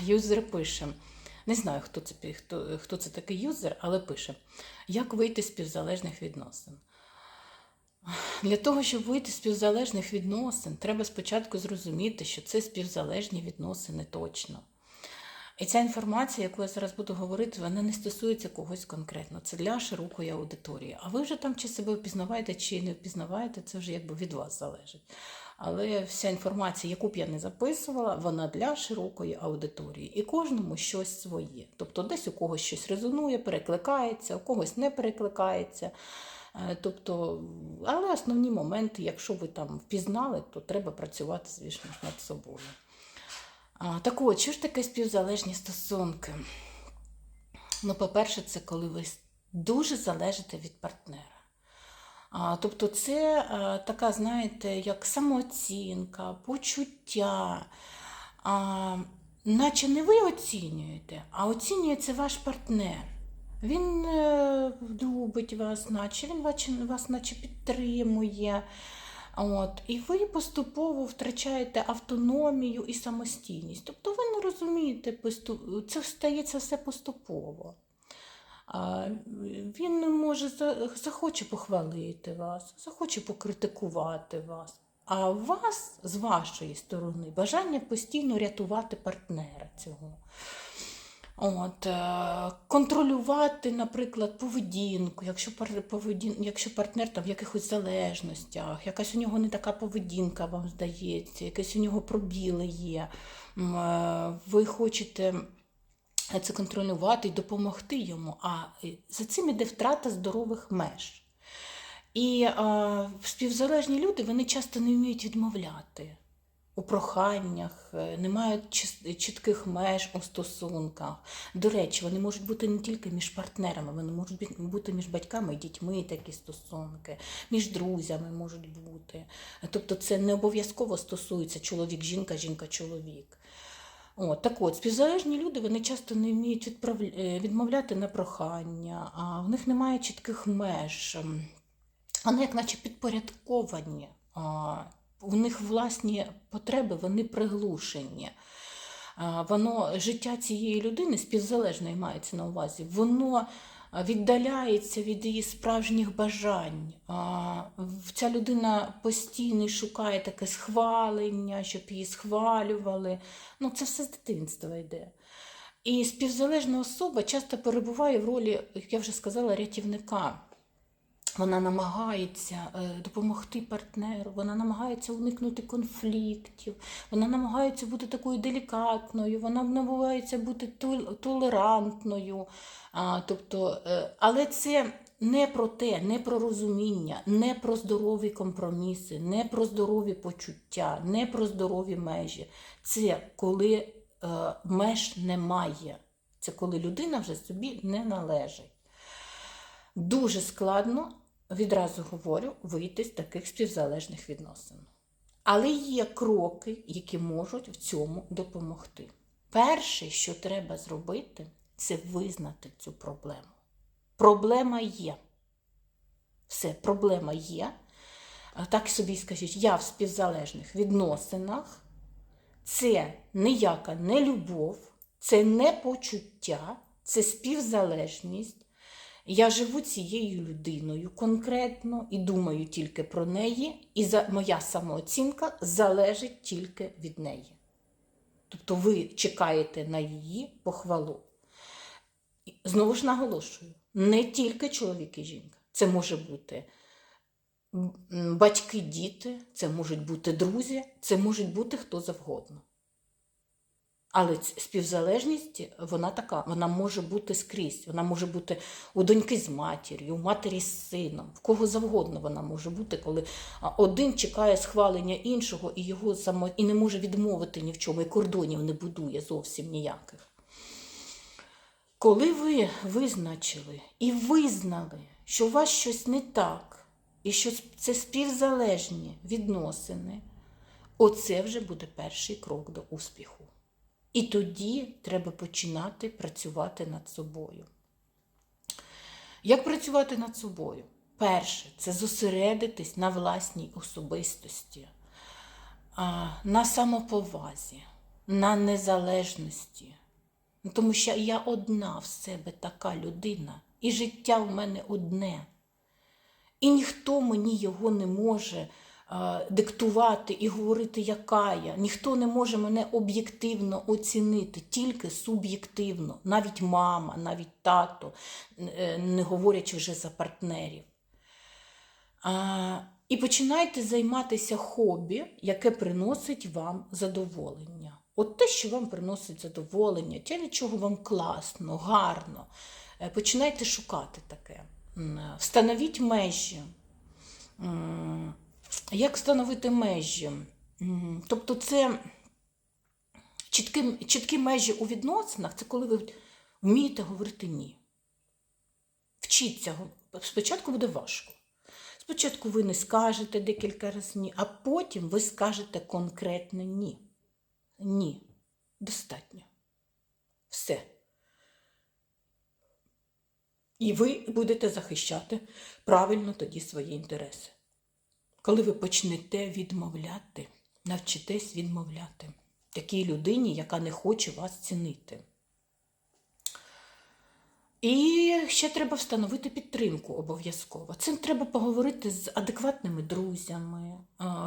юзер пише. Не знаю, хто це, хто, хто це такий юзер, але пише: як вийти з співзалежних відносин. Для того, щоб вийти з співзалежних відносин, треба спочатку зрозуміти, що це співзалежні відносини точно. І ця інформація, яку я зараз буду говорити, вона не стосується когось конкретно. Це для широкої аудиторії. А ви вже там чи себе впізнаваєте, чи не впізнаваєте, це вже якби від вас залежить. Але вся інформація, яку б я не записувала, вона для широкої аудиторії. І кожному щось своє. Тобто десь у когось щось резонує, перекликається, у когось не перекликається. Е, Тобто, але основні моменти, якщо ви там впізнали, то треба працювати, звісно над собою. Так от, що ж таке співзалежні стосунки? Ну, по-перше, це коли ви дуже залежите від партнера. Тобто, це така, знаєте, як самооцінка, почуття. Наче не ви оцінюєте, а оцінює це ваш партнер. Він е, любить вас, наче він вас наче підтримує. От, і ви поступово втрачаєте автономію і самостійність. Тобто ви не розумієте, це стається все поступово. Він може захоче похвалити вас, захоче покритикувати вас. А у вас з вашої сторони бажання постійно рятувати партнера цього. От, е, контролювати, наприклад, поведінку, якщо, поведін... якщо партнер там в якихось залежностях, якась у нього не така поведінка, вам здається, якесь у нього пробіли є. Е, Ви хочете це контролювати і допомогти йому, а е, за цим іде втрата здорових меж. І е, співзалежні люди вони часто не вміють відмовляти у проханнях, е, не мають чітких меж у стосунках. До речі, вони можуть бути не тільки між партнерами, вони можуть бути між батьками і дітьми такі стосунки, між друзями можуть бути. Тобто це не обов'язково стосується чоловік-жінка, жінка-чоловік. О, так от, співзалежні люди вони часто не вміють е, відмовляти на прохання, а в них немає чітких меж. Вони як наче підпорядковані. А, у них власні потреби, вони приглушені. А, Воно, життя цієї людини, співзалежної мається на увазі, воно віддаляється від її справжніх бажань. Ця людина постійно шукає таке схвалення, щоб її схвалювали. Ну, це все з дитинства йде. І співзалежна особа часто перебуває в ролі, як я вже сказала, рятівника. Вона намагається е, допомогти партнеру, вона намагається уникнути конфліктів, вона намагається бути такою делікатною, вона намагається бути толерантною. Тобто, е, але це не про те, не про розуміння, не про здорові компроміси, не про здорові почуття, не про здорові межі. Це коли е, меж немає. Це коли людина вже собі не належить. Дуже складно, відразу говорю, вийти з таких співзалежних відносин. Але є кроки, які можуть в цьому допомогти. Перше, що треба зробити, це визнати цю проблему. Проблема є. Все, проблема є. Так собі скажіть, я в співзалежних відносинах. Це ніяка не любов, це не почуття, це співзалежність. Я живу цією людиною конкретно і думаю тільки про неї, і за, моя самооцінка залежить тільки від неї. Тобто ви чекаєте на її похвалу. Знову ж наголошую, не тільки чоловік і жінка. Це може бути батьки, діти, це можуть бути друзі, це можуть бути хто завгодно. Але співзалежність, вона така, вона може бути скрізь. Вона може бути у доньки з матір'ю, у матері з сином, в кого завгодно вона може бути, коли один чекає схвалення іншого і його само і не може відмовити ні в чому, і кордонів не будує зовсім ніяких. Коли ви визначили і визнали, що у вас щось не так, і що це співзалежні відносини, оце вже буде перший крок до успіху. І тоді треба починати працювати над собою. Як працювати над собою? Перше, це зосередитись на власній особистості, на самоповазі, на незалежності. Ну, Тому що я одна в себе така людина, і життя в мене одне. І ніхто мені його не може диктувати і говорити, яка я. Ніхто не може мене об'єктивно оцінити, тільки суб'єктивно. Навіть мама, навіть тато, е, не говорячи вже за партнерів. І починайте займатися хобі, яке приносить вам задоволення. От те, що вам приносить задоволення, те, від чого вам класно, гарно. Е, Починайте шукати таке. Встановіть межі. Як встановити межі? Тобто, це чіткі, чіткі межі у відносинах це коли ви вмієте говорити ні. Вчіться. Спочатку буде важко. Спочатку ви не скажете декілька разів ні, а потім ви скажете конкретне ні. Ні. Достатньо. Все. І ви будете захищати правильно тоді свої інтереси. Коли ви почнете відмовляти, навчитесь відмовляти такій людині, яка не хоче вас цінити. І ще треба встановити підтримку обов'язково. Цим треба поговорити з адекватними друзями,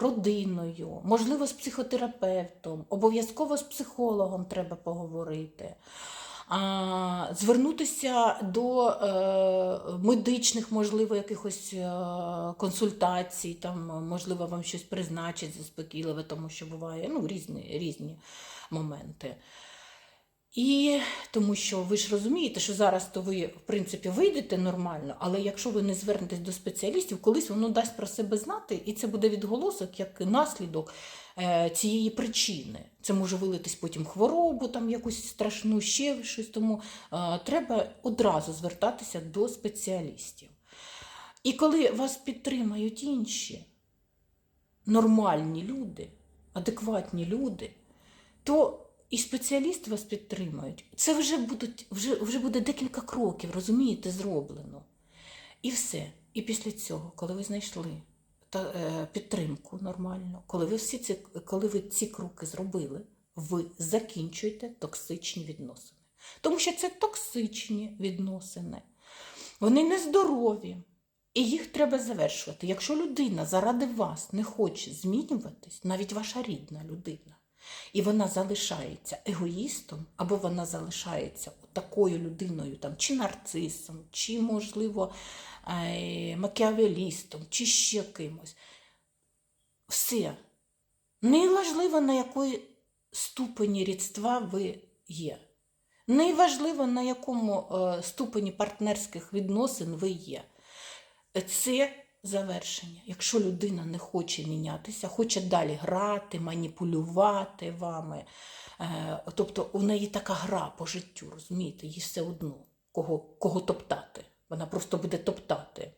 родиною, можливо, з психотерапевтом, обов'язково з психологом треба поговорити. Звернутися до е, медичних, можливо, якихось е, консультацій, там, можливо, вам щось призначать заспокійливе, тому що буває ну, різні, різні моменти. І тому що ви ж розумієте, що зараз то ви, в принципі, вийдете нормально, але якщо ви не звернетесь до спеціалістів, колись воно дасть про себе знати, і це буде відголосок як наслідок цієї причини. Це може вилитись потім хворобу, там якусь страшну, ще щось. Тому е, треба одразу звертатися до спеціалістів. І коли вас підтримають інші нормальні люди, адекватні люди, то і спеціалісти вас підтримають. Це вже, будуть, вже, вже буде декілька кроків, розумієте, зроблено. І все. І після цього, коли ви знайшли е, підтримку нормально, коли ви, всі ці, коли ви ці кроки зробили, ви закінчуєте токсичні відносини. Тому що це токсичні відносини. Вони нездорові. І їх треба завершувати. Якщо людина заради вас не хоче змінюватись, навіть ваша рідна людина, і вона залишається егоїстом, або вона залишається такою людиною, там, чи нарцисом, чи, можливо, е, макіавелістом, чи ще кимось. Все. Неважливо, на якої ступені рідства ви є. Неважливо, на якому е, ступені партнерських відносин ви є. Це завершення. Якщо людина не хоче мінятися, хоче далі грати, маніпулювати вами. Е, тобто у неї така гра по життю, розумієте, їй все одно, кого, кого топтати. Вона просто буде топтати.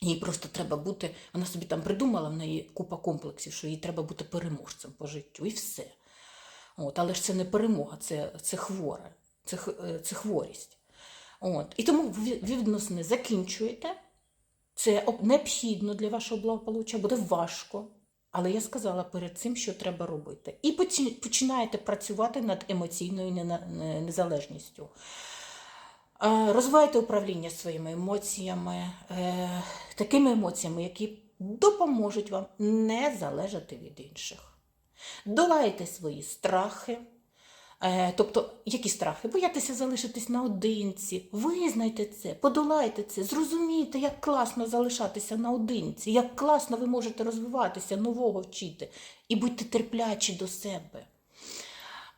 Їй просто треба бути, вона собі там придумала, в неї купа комплексів, що їй треба бути переможцем по життю, і все. От, але ж це не перемога, це, це хворе, це, е, це хворість. От. І тому ви відносини закінчуєте. Це необхідно для вашого благополуччя, буде важко. Але я сказала перед цим, що треба робити. І починаєте працювати над емоційною незалежністю. Е, Розвивайте управління своїми емоціями, е, такими емоціями, які допоможуть вам не залежати від інших. Долайте свої страхи. Е, Тобто, які страхи? Боятися залишитись наодинці. Визнайте це, подолайте це, зрозумійте, як класно залишатися наодинці, як класно ви можете розвиватися, нового вчити. І будьте терплячі до себе.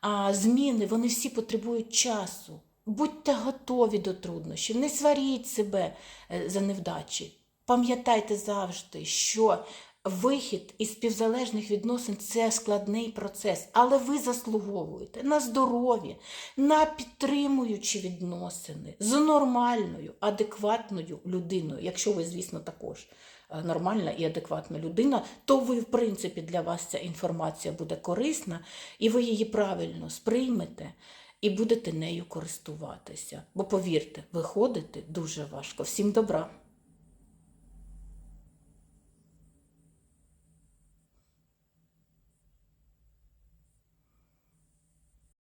А зміни вони всі потребують часу. Будьте готові до труднощів, не сваріть себе е, за невдачі. Пам'ятайте завжди, що вихід із співзалежних відносин це складний процес, але ви заслуговуєте на здорові, на підтримуючі відносини з нормальною, адекватною людиною. Якщо ви, звісно, також е, нормальна і адекватна людина, то ви, в принципі, для вас ця інформація буде корисна, і ви її правильно сприймете і будете нею користуватися. Бо повірте, виходити дуже важко. Всім добра!